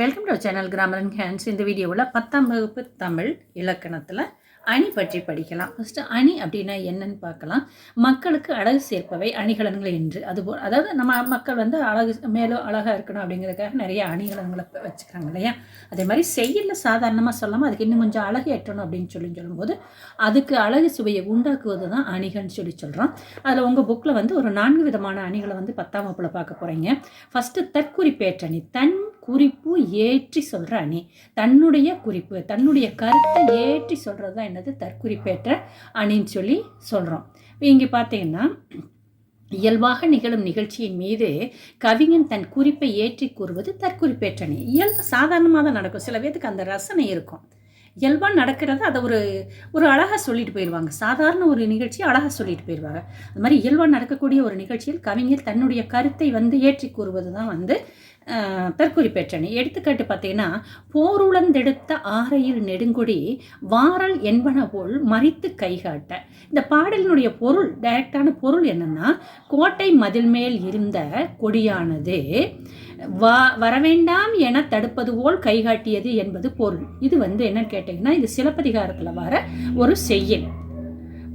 Welcome to channel grammar and hands இந்த வீடியோவில் பத்தாம் வகுப்பு தமிழ் இலக்கணத்தில் அணி பற்றி படிக்கலாம். ஃபஸ்ட்டு அணி அப்படின்னா என்னன்னு பார்க்கலாம். மக்களுக்கு அழகு சேர்ப்பவை அணிகலன்கள் என்று. அதுபோல் அதாவது நம்ம மக்கள் வந்து அழகு மேலும் அழகாக இருக்கணும் அப்படிங்கிறதுக்காக நிறைய அணிகலன்களை வச்சுக்கிறாங்க இல்லையா? அதே மாதிரி செய்யல சாதாரணமாக சொல்லாமல் அதுக்கு இன்னும் கொஞ்சம் அழகு எட்டணும் அப்படின்னு சொல்லி சொல்லும்போது அதுக்கு அழகு சுவையை உண்டாக்குவது தான் அணிகள்னு சொல்லி சொல்கிறோம் அதில் உங்கள் புக்கில் வந்து ஒரு நான்கு விதமான அணிகளை வந்து பத்தாம் வகுப்பில் பார்க்க போகிறீங்க ஃபஸ்ட்டு தற்குறிப்பேற்றணி. தன் குறிப்பு ஏற்றி சொல்கிற அணி. தன்னுடைய குறிப்பு தன்னுடைய கருத்தை ஏற்றி சொல்கிறது தான் என்னது? தற்குறிப்பேற்ற அணின்னு சொல்லி சொல்கிறோம் இங்கே பார்த்தீங்கன்னா இயல்பாக நிகழும் நிகழ்ச்சியின் மீது கவிஞன் தன் குறிப்பை ஏற்றி கூறுவது தற்குறிப்பேற்றணி இயல்பு சாதாரணமாக தான் நடக்கும். சில பேருக்கு அந்த ரசனை இருக்கும். இயல்பாக நடக்கிறது அதை ஒரு ஒரு அழகாக சொல்லிட்டு போயிடுவாங்க சாதாரண ஒரு நிகழ்ச்சி அழகாக சொல்லிட்டு போயிடுவாங்க அது மாதிரி இயல்பாக நடக்கக்கூடிய ஒரு நிகழ்ச்சியில் கவிஞர் தன்னுடைய கருத்தை வந்து ஏற்றி கூறுவது தான் வந்து தற்குறிப்பேற்றணி. எடுத்துக்காட்டு பார்த்தீங்கன்னா போருளந்தெடுத்த ஆரையில் நெடுங்கொடி வாரல் என்பன போல் மறித்து கைகாட்ட. இந்த பாடலினுடைய பொருள் டைரக்டான பொருள் என்னன்னா கோட்டை மதில் மேல் இருந்த கொடியானது வா வரவேண்டாம் என தடுப்பது போல் கைகாட்டியது என்பது பொருள். இது வந்து என்னன்னு கேட்டிங்கன்னா இது சிலப்பதிகாரத்தில் வர ஒரு செய்யல்.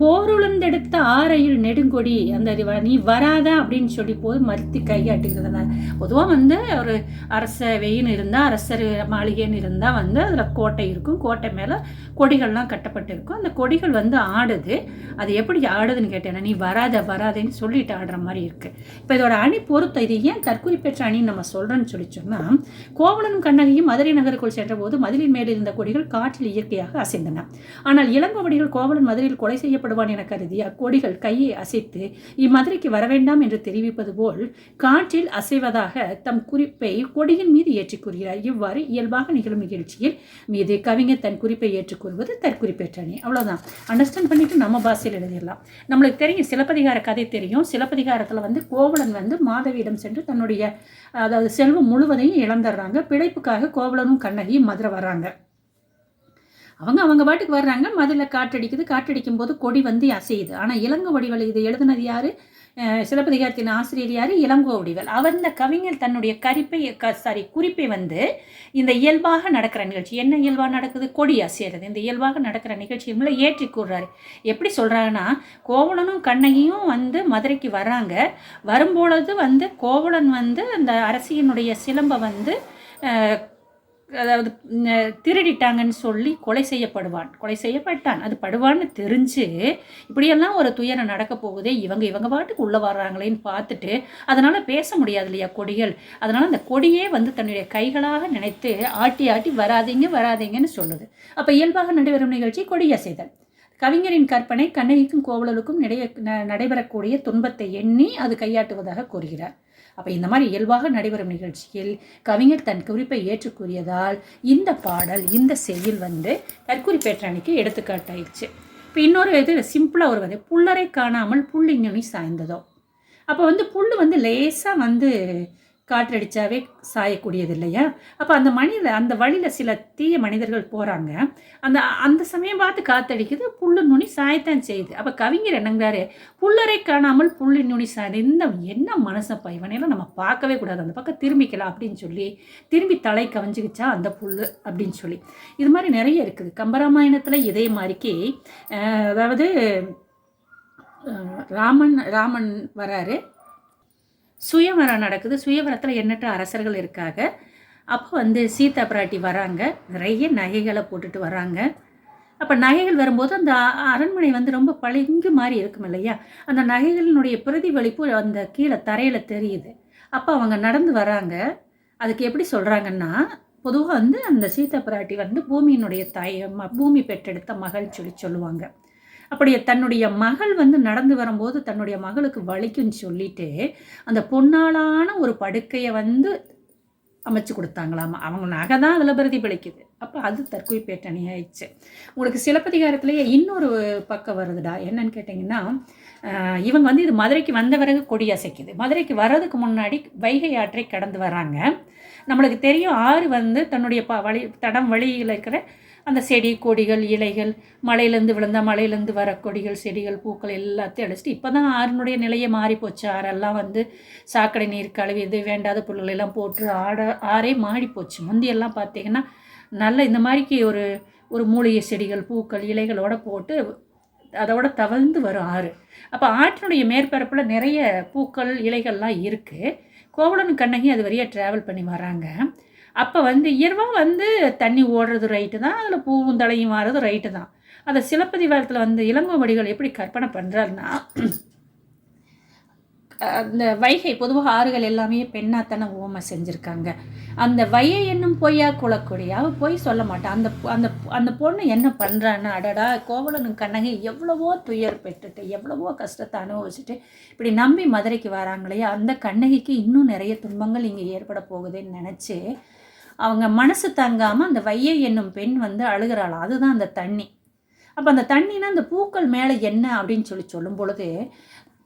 போருளந்தெடுத்த ஆரையில் நெடுங்கொடி அந்த இது நீ வராத அப்படின்னு சொல்லி போது மறுத்து கையாட்டுகிறதுனால பொதுவாக வந்து ஒரு அரச வெயின் இருந்தால் அரசர் மாளிகைன்னு இருந்தால் வந்து அதில் கோட்டை இருக்கும். கோட்டை மேலே கொடிகள்லாம் கட்டப்பட்டு இருக்கும் அந்த கொடிகள் வந்து ஆடுது. அது எப்படி ஆடுதுன்னு கேட்டேன்னா நீ வராத வராதேன்னு சொல்லிட்டு ஆடுற மாதிரி இருக்குது இப்போ இதோட அணி பொறுத்த இது ஏன் தற்கொலை பெற்ற அணின்னு நம்ம சொல்கிறோன்னு சொல்லி சொன்னால் கோவலனும் கண்ணகியும் மதுரை நகருக்குள் சென்றபோது மதிலின் மேலே இருந்த கொடிகள் காற்றில் இயற்கையாக அசைந்தன. ஆனால் இளங்கோவடிகள் கோவலன் மதுரையில் கொலை செய்ய செய்யப்படுவான் என கருதி அக்கோடிகள் கையை அசைத்து இம்மதுரைக்கு வரவேண்டாம் என்று தெரிவிப்பது போல் காற்றில் அசைவதாக தம் குறிப்பை கொடியின் மீது ஏற்றிக் கூறுகிறார். இவ்வாறு இயல்பாக நிகழும் நிகழ்ச்சியில் மீது கவிஞர் தன் குறிப்பை ஏற்றுக் கூறுவது தற்குறிப்பேற்றணி அவ்வளோதான் அண்டர்ஸ்டாண்ட் பண்ணிட்டு நம்ம பாஷையில் எழுதிடலாம். நம்மளுக்கு தெரியும் சிலப்பதிகார கதை தெரியும். சிலப்பதிகாரத்தில் வந்து கோவலன் வந்து மாதவியிடம் சென்று தன்னுடைய அதாவது செல்வம் முழுவதையும் இழந்துடுறாங்க. பிழைப்புக்காக கோவலனும் கண்ணகியும் மதுரை வர்றாங்க. அவங்க அவங்க பாட்டுக்கு வர்றாங்க. மதுரில் காற்றடிக்குது. காற்றடிக்கும் போது கொடி வந்து அசையுது. ஆனால் இளங்கோவடிகள் இது எழுதுனது யார்? சிலப்பதிகாரத்தின் ஆசிரியர் இளங்கோ இளங்கோவடிகள் அவர் இந்த கவிஞர் தன்னுடைய கரிப்பை க சாரி குறிப்பை வந்து இந்த இயல்பாக நடக்கிற நிகழ்ச்சி. என்ன இயல்பாக நடக்குது? கொடி அசையிறது. இந்த இயல்பாக நடக்கிற நிகழ்ச்சி மேலே ஏற்றி கூறுறாரு. எப்படி சொல்கிறாங்கன்னா கோவலனும் கண்ணகியும் வந்து மதுரைக்கு வர்றாங்க. வரும்பொழுது வந்து கோவலன் வந்து அந்த அரசியனுடைய சிலம்பை வந்து அதாவது திருடிட்டாங்கன்னு சொல்லி கொலை செய்யப்படுவான். கொலை செய்யப்பட்டான். அது படுவான்னு தெரிஞ்சு இப்படியெல்லாம் ஒரு துயரம் நடக்க போகுதே இவங்க இவங்க பாட்டுக்கு உள்ளே வர்றாங்களேன்னு பார்த்துட்டு அதனால் பேச முடியாது இல்லையா கொடிகள்? அதனால் அந்த கொடியே வந்து தன்னுடைய கைகளாக நினைத்து ஆட்டி ஆட்டி வராதீங்க வராதீங்கன்னு சொல்லுது. அப்போ இயல்பாக நடைபெறும் நிகழ்ச்சி கொடியசைதல் கவிஞரின் கற்பனை கண்ணகிக்கும் கோவலலுக்கும் நடைய ந- நடைபெறக்கூடிய துன்பத்தை எண்ணி அது கையாட்டுவதாக கூறுகிறார். அப்போ இந்த மாதிரி இயல்பாக நடைபெறும் நிகழ்ச்சியில் கவிஞர் தன் குறிப்பை ஏற்றுக்கூறியதால் இந்த பாடல் இந்த செய்யுள் வந்து தற்குறிப்பேற்றணிக்கு எடுத்துக்காட்டாயிடுச்சு. இப்போ இன்னொரு இது சிம்பிளாக ஒரு வந்து புல்லரை காணாமல் புள்ளிங்கனி சாய்ந்ததோ. அப்போ வந்து புல் வந்து லேசாக வந்து காற்றடிச்சாவே சாயக்கூடியது இல்லையா அப்போ அந்த மனித அந்த வழியில் சில தீய மனிதர்கள் போகிறாங்க அந்த அந்த சமயம் பார்த்து காற்றடிக்குது புல்லு நுனி சாயத்தான் செய்யுது. அப்போ கவிஞர் என்னங்கிறாரு புல்லரை காணாமல் புள்ளி நுனி சாய்ந்து இந்த என்ன மனசப்பா இவனையெல்லாம் நம்ம பார்க்கவே கூடாது. அந்த பக்கம் திரும்பிக்கலாம் அப்படின்னு சொல்லி திரும்பி தலை கவிஞ்சிக்கிச்சா அந்த புல் அப்படின்னு சொல்லி. இது மாதிரி நிறைய இருக்குது. கம்பராமாயணத்தில் இதே மாதிரிக்கு அதாவது ராமன் ராமன் வராரு. சுயவரம் நடக்குது. சுயவரத்தில் எண்ணற்ற அரசர்கள் இருக்காங்க. அப்போ வந்து சீதா பிராட்டி வராங்க. நிறைய நகைகளை போட்டுட்டு வராங்க. அப்போ நகைகள் வரும்போது அந்த அ- அரண்மனை வந்து ரொம்ப பளிங்கு மாதிரி இருக்கும் இல்லையா? அந்த நகைகளினுடைய பிரதிபலிப்பு அந்த கீழே தரையில் தெரியுது. அப்போ அவங்க நடந்து வராங்க. அதுக்கு எப்படி சொல்கிறாங்கன்னா பொதுவாக வந்து அந்த சீதா பிராட்டி வந்து பூமியினுடைய தாய் பூமி பெற்றெடுத்த மகள் சொல்லி சொல்லுவாங்க. அப்படியே தன்னுடைய மகள் வந்து நடந்து வரும்போது தன்னுடைய மகளுக்கு வலிக்குன்னு சொல்லிட்டு அந்த பொன்னாளான ஒரு படுக்கையை வந்து அமைச்சு கொடுத்தாங்களாமா. அவங்க நகை தான் அதில் பிரதிபலிக்குது. அப்போ அது தற்கொலைப்பேட்டணி ஆயிடுச்சு உங்களுக்கு சிலப்பதிகாரத்திலேயே இன்னொரு பக்கம் வருதுடா. என்னன்னு கேட்டிங்கன்னா இவங்க வந்து இது மதுரைக்கு வந்த பிறகு கொடி அசைக்குது. மதுரைக்கு வர்றதுக்கு முன்னாடி வைகை ஆற்றை கடந்து வராங்க. நம்மளுக்கு தெரியும் ஆறு வந்து தன்னுடைய ப வழி தடம் வழியில் இருக்கிற அந்த செடி கொடிகள் இலைகள் மலையிலேருந்து விழுந்த மலையிலேருந்து வர கொடிகள் செடிகள் பூக்கள் எல்லாத்தையும் அழிச்சிட்டு இப்போ தான் ஆறினுடைய நிலையை மாறி போச்சு. ஆறெல்லாம் வந்து சாக்கடை நீர் கழுவி இது வேண்டாத பொருள்கள் எல்லாம் போட்டு ஆட ஆறே மாறி போச்சு. முந்தியெல்லாம் பார்த்தீங்கன்னா நல்ல இந்த மாதிரிக்கு ஒரு ஒரு மூலிகை செடிகள் பூக்கள் இலைகளோட போட்டு அதோட தவழ்ந்து வரும் ஆறு. அப்போ ஆற்றினுடைய மேற்பரப்பில் நிறைய பூக்கள் இலைகள்லாம் இருக்குது கோவலன் கண்ணகி அது வழியாக ட்ராவல் பண்ணி வராங்க. அப்போ வந்து இயல்பாக வந்து தண்ணி ஓடுறது ரைட்டு தான். அதில் பூவும் தலையும் மாறுறது ரைட்டு தான். அதை சிலப்பதிகாரத்தில் வந்து இளங்கோவடிகள் எப்படி கற்பனை பண்ணுறாருன்னா அந்த வைகை பொதுவாக ஆறுகள் எல்லாமே பெண்ணாத்தான ஓமை செஞ்சுருக்காங்க. அந்த வையை என்னும் பொய்யா குளக்குடி பொய் சொல்ல மாட்டான் அந்த அந்த அந்த பொண்ணு என்ன பண்ணுறான்னா அடடா கோவலனும் கண்ணகி எவ்வளவோ துயர் பெற்றுட்டு எவ்வளவோ கஷ்டத்தை அனுபவிச்சுட்டு இப்படி நம்பி மதுரைக்கு வராங்களே அந்த கண்ணகிக்கு இன்னும் நிறைய துன்பங்கள் இங்கே ஏற்பட போகுதுன்னு நினச்சி அவங்க மனசு தங்காமல் அந்த வையை என்னும் பெண் வந்து அழுகிறாள். அதுதான் அந்த தண்ணி. அப்போ அந்த தண்ணினா அந்த பூக்கள் மேலே என்ன அப்படின்னு சொல்லி சொல்லும் பொழுது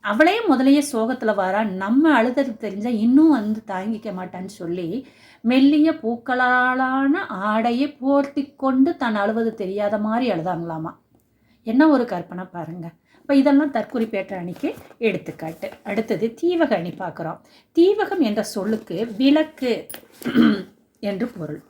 அவளே முதலையே சோகத்தில் வரா நம்ம அழுதது தெரிஞ்சால் இன்னும் வந்து தாங்கிக்க மாட்டான்னு சொல்லி மெல்லிய பூக்களாலான ஆடையை போர்த்தி கொண்டு தான் அழுவது தெரியாத மாதிரி அழுதாங்களாமா. என்ன ஒரு கற்பனை பாருங்க. இப்போ இதெல்லாம் தற்குறிப்பேற்ற அணிக்கு எடுத்துக்காட்டு. அடுத்தது தீவக அணி பார்க்குறோம். தீவகம் என்ற சொல்லுக்கு விளக்கு என்று பொருள்.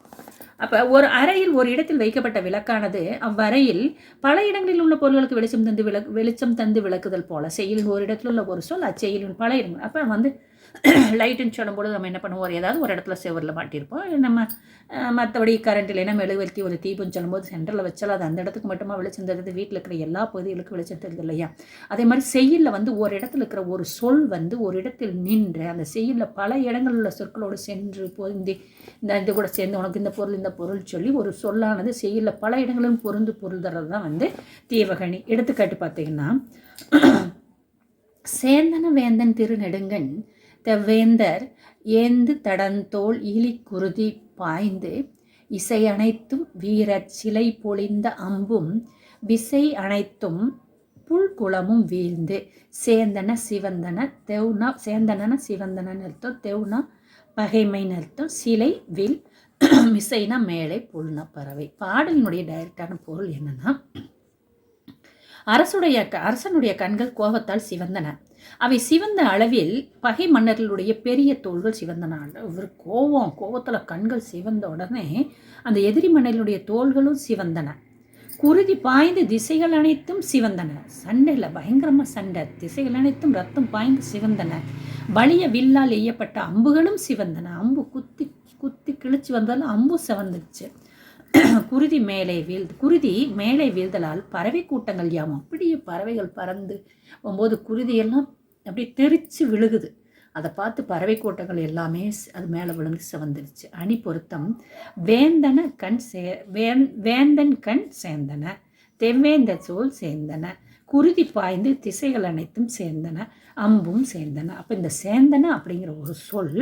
அப்போ ஒரு அறையில் ஒரு இடத்தில் வைக்கப்பட்ட விளக்கானது அவ்வறையில் பல இடங்களில் உள்ள பொருள்களுக்கு வெளிச்சம் தந்து விளக்கு வெளிச்சம் தந்து விளக்குதல் போல. செயலின் ஒரு இடத்துல உள்ள ஒரு சொல் அச்செயலின் பல இடங்கள். அப்போ வந்து லைட்டுன்னு சொல்லும்போது நம்ம என்ன பண்ணுவோம்? ஒரு ஏதாவது ஒரு இடத்துல செவரில் மாட்டியிருப்போம். நம்ம மற்றபடி கரண்ட் இல்லைன்னா மெழுகுவர்த்தி ஒரு தீபம் சொல்லும்போது சென்டரில் வச்சாலும் அது அந்த இடத்துக்கு மட்டுமா வெளிச்சம் தருது? வீட்டில் இருக்கிற எல்லா பகுதிகளுக்கும் வெளிச்சம் தருது இல்லையா? அதே மாதிரி செய்யுளில் வந்து ஒரு இடத்துல இருக்கிற ஒரு சொல் வந்து ஒரு இடத்தில் நின்று அந்த செய்யுளில் பல இடங்களில் உள்ள சொற்களோடு சென்று பொருந்தி இந்த இது கூட சேர்ந்து உனக்கு இந்த பொருள் இந்த பொருள் சொல்லி ஒரு சொல்லானது செய்யுளில் பல இடங்களிலும் பொருந்து பொருள் தர்றது தான் வந்து தீவகணி. எடுத்துக்காட்டு பார்த்தீங்கன்னா சேந்தன வேந்தன் திருநெடுங்கன் தெவ்வேந்தர் ஏந்து தடந்தோல் இலி குருதி பாய்ந்து இசை அனைத்தும் வீரர் சிலை பொழிந்த அம்பும் விசை அனைத்தும் புல்குளமும் வீழ்ந்து சேந்தன சிவந்தன தெவ்னா சேந்தனன சிவந்தனன்னு அர்த்தம் தெவ்னா பகைமைன்னு அர்த்தம் சிலை வில் மிசைனா மேலே புல்னா பறவை. பாடலினுடைய டைரக்டான பொருள் என்னன்னா அரசுடைய க- அரசனுடைய கண்கள் கோபத்தால் சிவந்தன. அவை சிவந்த அளவில் பகை மன்னர்களுடைய பெரிய தோள்கள் சிவந்தன. இவர் கோபம் கோபத்தில் கண்கள் சிவந்த உடனே அந்த எதிரி மன்னர்களுடைய தோள்களும் சிவந்தன. குருதி பாய்ந்து திசைகள் அனைத்தும் சிவந்தன. சண்டையில் பயங்கரமாக சண்டை. திசைகள் அனைத்தும் ரத்தம் பாய்ந்து சிவந்தன. வலிய வில்லால் எய்யப்பட்ட அம்புகளும் சிவந்தன. அம்பு குத்தி குத்தி கிழிச்சு வந்தாலும் அம்பு சிவந்துருச்சு. குருதி மேலே வீழ்ந்து குருதி மேலே வீழ்தலால் பறவை கூட்டங்கள் யாம்? அப்படியே பறவைகள் பறந்து போகும்போது குருதியெல்லாம் அப்படியே தெரிச்சு விழுகுது. அதை பார்த்து பறவை கூட்டங்கள் எல்லாமே அது மேலே விழுந்து சிவந்துருச்சு. அணி பொருத்தம் வேந்தன கண் சே வேந் வேந்தன் கண் சேர்ந்தன தெவ்வேந்த சோல் சேர்ந்தன குருதி பாய்ந்து திசைகள் அனைத்தும் சேர்ந்தன அம்பும் சேர்ந்தன. அப்போ இந்த சேர்ந்தன அப்படிங்கிற ஒரு சொல்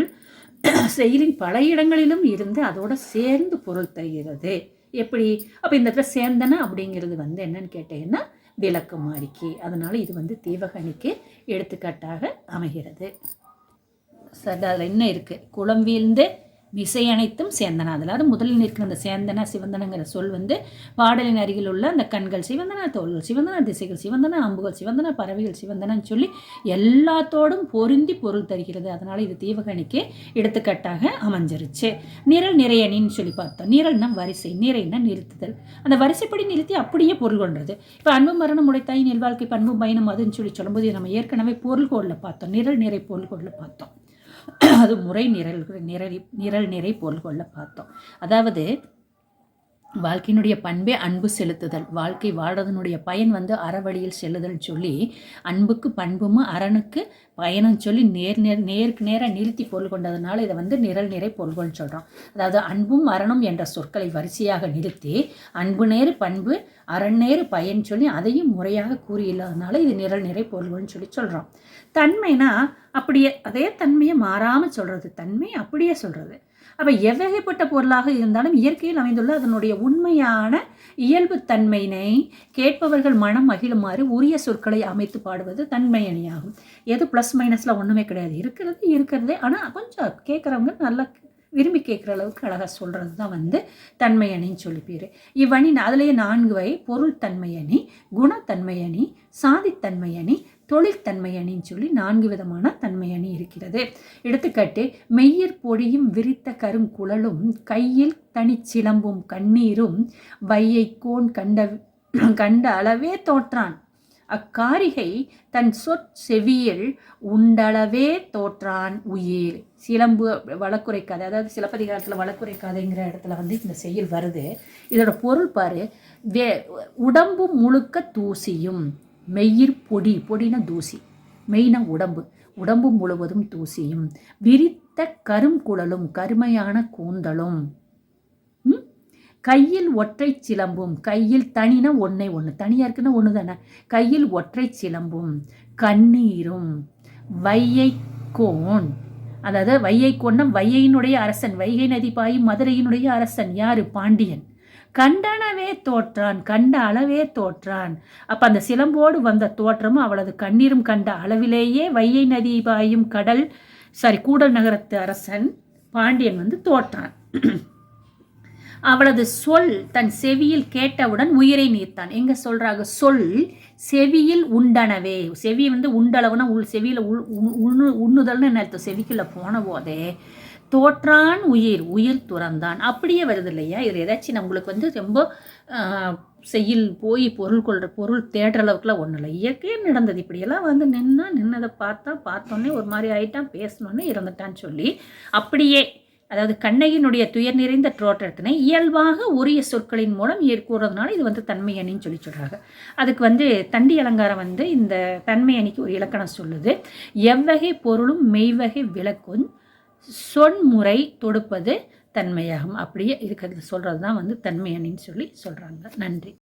செயலின் பல இடங்களிலும் இருந்து அதோட சேர்ந்து பொருள் தருகிறது. எப்படி? அப்போ இந்த இடத்துல சேர்ந்தன அப்படிங்கிறது வந்து என்னன்னு கேட்டீங்கன்னா விளக்கு மாறிக்கு அதனால இது வந்து தீவகணிக்கு எடுத்துக்காட்டாக அமைகிறது. சரி அதில் என்ன இருக்குது குளம் வீழ்ந்து விசை அனைத்தும் சேந்தன. அதில் முதலில் நிற்கிற அந்த சேந்தன சிவந்தனங்கிற சொல் வந்து பாடலின் அருகில் உள்ள அந்த கண்கள் சிவந்தன தோள்கள் சிவந்தன திசைகள் சிவந்தன அம்புகள் சிவந்தன பறவைகள் சிவந்தனன்னு சொல்லி எல்லாத்தோடும் பொருந்தி பொருள் தருகிறது. அதனால் இது தீவகணிக்கு எடுத்துக்காட்டாக அமைஞ்சிருச்சு. நிரல் நிறையணின்னு சொல்லி பார்த்தோம். நிரல்னா வரிசை நிறைனா நிறுத்துதல். அந்த வரிசைப்படி நிறுத்தி அப்படியே பொருள் கொண்டது இப்போ அன்பு மரணம் உடைத்தாய் நெல்வாழ்க்கை பண்பு பயணம் அதுன்னு சொல்லி சொல்லும்போது நம்ம ஏற்கனவே பொருள்கோளில் பார்த்தோம். நிரல் நிறை பொருள்கோளில் பார்த்தோம். அது முறை நிரல் நிரல் நிரல் நிறை பொருள்கொள்ள பார்த்தோம். அதாவது வாழ்க்கையினுடைய பண்பே அன்பு செலுத்துதல். வாழ்க்கை வாழ்றதனுடைய பயன் வந்து அறவழியில் செல்லுதல் சொல்லி அன்புக்கு பண்பும் அரணுக்கு பயணம் சொல்லி நேர் நேர் நேருக்கு நேராக நிறுத்தி பொருள் கொண்டதுனால இதை வந்து நிரல் நிறை பொருள்கள் சொல்கிறோம் அதாவது அன்பும் அரணும் என்ற சொற்களை வரிசையாக நிறுத்தி அன்பு நேரு பண்பு அரண் நேரு பயன் சொல்லி அதையும் முறையாக கூறியில்லாதனால இது நிரல் நிறை பொருள்கள்னு சொல்லி சொல்கிறோம் தன்மைனா அப்படியே அதே தன்மையை மாறாமல் சொல்கிறது தன்மை அப்படியே சொல்கிறது அப்போ எவ்வகைப்பட்ட பொருளாக இருந்தாலும் இயற்கையில் அமைந்துள்ள அதனுடைய உண்மையான இயல்பு தன்மையினை கேட்பவர்கள் மனம் மகிழுமாறு உரிய சொற்களை அமைத்து பாடுவது தன்மையணியாகும் எது ப்ளஸ் மைனஸில் ஒன்றுமே கிடையாது. இருக்கிறது இருக்கிறதே. ஆனால் கொஞ்சம் கேட்குறவங்க நல்லா விரும்பி கேட்குற அளவுக்கு அழகாக சொல்கிறது தான் வந்து தன்மையணின்னு சொல்லிப்பீர். சொல்லி பேர் இவ்வணி அதுலேயே நான்கு வகை பொருள் தன்மையணி குணத்தன்மையணி சாதித்தன்மையணி அணி சொல்லி நான்கு விதமான தன்மையணி இருக்கிறது. எடுத்துக்காட்டு மெய்யர் பொடியும் விரித்த கருங்குழலும் கையில் தனிச்சிலம்பும் கண்ணீரும் வையை கோன் கண்ட கண்ட அளவே தோற்றான். அக்காரிகை தன் சொற்செவியில் உண்டளவே தோற்றான் உயிர். சிலம்பு வழக்குரைக்காது அதாவது சிலப்பதிகாரத்தில் வழக்குரைக்காதைங்கிற இடத்துல வந்து இந்த செயல் வருது. இதோட பொருள் பாரு வே உடம்பு முழுக்க தூசியும் மெய்யிர் பொடி பொடின தூசி மெயினா உடம்பு உடம்பு முழுவதும் தூசியும் விரித்த கருங்குழலும் கருமையான கூந்தலும் கையில் ஒற்றை சிலம்பும் கையில் தனினா ஒன்றை ஒன்று தனியாக இருக்குன்னா ஒன்று தானே கையில் ஒற்றை சிலம்பும் கண்ணீரும் வையை கோன். அதாவது வையை கொன்னம் வையையினுடைய அரசன் வைகை நதி பாயும் மதுரையினுடைய அரசன் யாரு? பாண்டியன். கண்டனவே தோற்றான் கண்ட அளவே தோற்றான். அப்போ அந்த சிலம்போடு வந்த தோற்றமும் அவளது கண்ணீரும் கண்ட அளவிலேயே வையை நதி பாயும் கடல் சாரி கூடல் நகரத்து அரசன் பாண்டியன் வந்து தோற்றான். அவளது சொல் தன் செவியில் கேட்டவுடன் உயிரை நீர்த்தான். எங்க சொல்றாங்க? சொல் செவியில் உண்டனவே. செவி வந்து உண்டளவுனா உள் செவியில் உள் உண்ணு உண்ணுதல்னு என்ன அர்த்தம்? செவிக்குள்ள போன போதே தோற்றான் உயிர் உயிர் துறந்தான். அப்படியே வருது இல்லையா? இது ஏதாச்சும் நம்மளுக்கு வந்து ரொம்ப செய்யில் போய் பொருள் கொள்கிற பொருள் தேடுற அளவுக்குலாம் ஒன்றும் இல்லை. இயற்கையாக நடந்தது. இப்படியெல்லாம் வந்து நின்னா நின்னதை பார்த்தா பார்த்தோன்னே ஒரு மாதிரி ஆயிட்டான் பேசணுன்னு இறந்துட்டான்னு சொல்லி அப்படியே அதாவது கண்ணையினுடைய துயர் நிறைந்த தோற்றத்தினை இயல்பாக உரிய சொற்களின் மூலம் ஏற்கூறதுனால இது வந்து தன்மை அணின்னு சொல்லி சொல்கிறாங்க அதுக்கு வந்து தண்டி அலங்காரம் வந்து இந்த தன்மை அணிக்கு ஒரு இலக்கணம் சொல்லுது. எவ்வகை பொருளும் மெய்வகை விளக்கும் சொன்முறை தொடுப்பது தன்மையாகும். அப்படியே இதுக்கு சொல்கிறது தான் வந்து தன்மை அணின்னு சொல்லி சொல்கிறாங்க நன்றி.